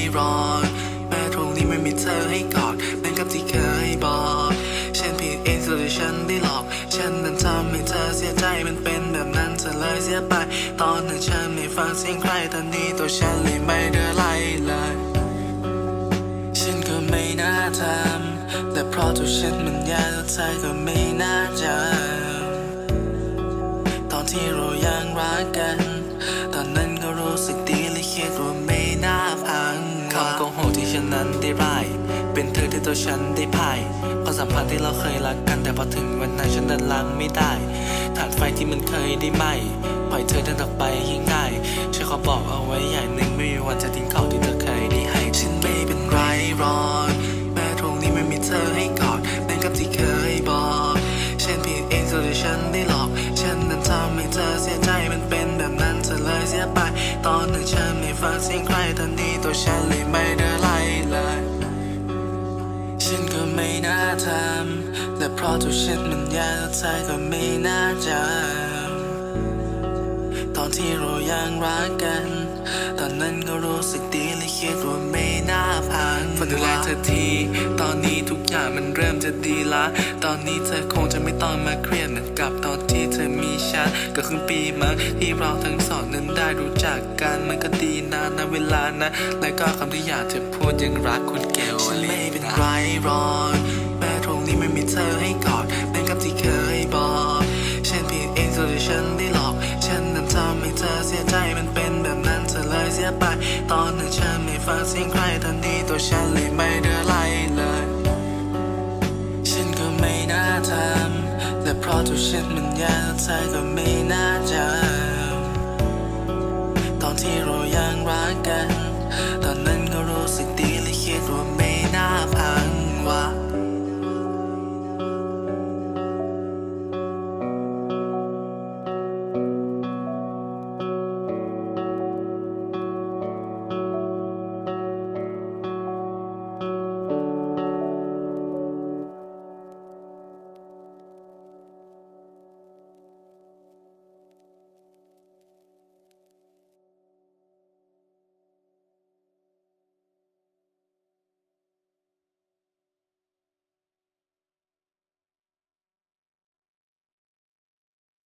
ไม่รอแม้ตรงนี้ไม่มีเธอให้กอดนั่นกับที่เคยบอกฉันผิดเองสุดฉันได้หลอก ฉันนั้นทำให้เธอเสียใจมันเป็นแบบนั้นเธอเลยเสียไป ตอนนั้นฉันไม่ฟังเสียงใครตอนนี้ตัวฉันเลยไม่เดือไรเลย ฉันก็ไม่น่าทำแต่เพราะตัวฉันมันยากแล้วเธอก็ไม่น่าจะ นั้นได้ร่ายเป็นเธอที่ตัวฉันได้พ่ายความสัมพันธ์ที่เราเคยรักกันแต่พอถึงวันนั้นฉันนั้นล้างไม่ได้ถาดไฟที่มันเคยได้ไหมปล่อยเธอเดินออกไปยิ่งง่ายฉันขอบอกเอาไว้อย่างหนึ่งไม่มีวันจะทิ้งเขาที่เธอเคยได้ให้ฉันไม่เป็นไรหรอกแม้ตรงนี้ไม่มีเธอให้กอดเหมือนกับที่เคยบอกฉันผิดเองส่วนที่ฉันได้หลอก ฉันนั้นทำให้เธอเสียใจมันเป็นแบบนั้นเธอเลยเสียไป ตอนนั้นฉันไม่ฟังเสียงใครตอนนี้ตัวฉันเลยไม่ได้ ฉันก็ไม่น่าทำและเพราะตัวฉันมันยากใจก็ไม่น่าจำตอนที่เรายังรักกัน ตอนนั้นก็รู้สึกดีและคิดว่าไม่น่าพังฝากดูแลเธอที ตอนนี้ทุกอย่างมันเริ่มจะดีละ ตอนนี้เธอคงจะไม่ต้องมาเครียดเหมือนกัน ก็ครึ่งปีมั้งที่เราทั้งสองนั้นได้รู้จักกันมันก็ดีนะนนะเวลานะ และก็คำที่อยากจะพูดยังรักคุณเกลฉันไม่เป็นไรรอกแม้ตรงนี้ไม่มีเธอให้กอดเหมือนกับที่เคยบอกฉันผิดเองส่วนที่ฉันได้หลอก ฉันนั้นทำให้เธอเสียใจมันเป็นแบบนั้นเธอเลยเสียไป ตอนนั้นฉันไม่ฟังเสียงใครตอนนี้ตัวฉันเลยไม่เดือ ฉันมันยากเธอก็ไม่น่าจะตอนที่เรายังรักกัน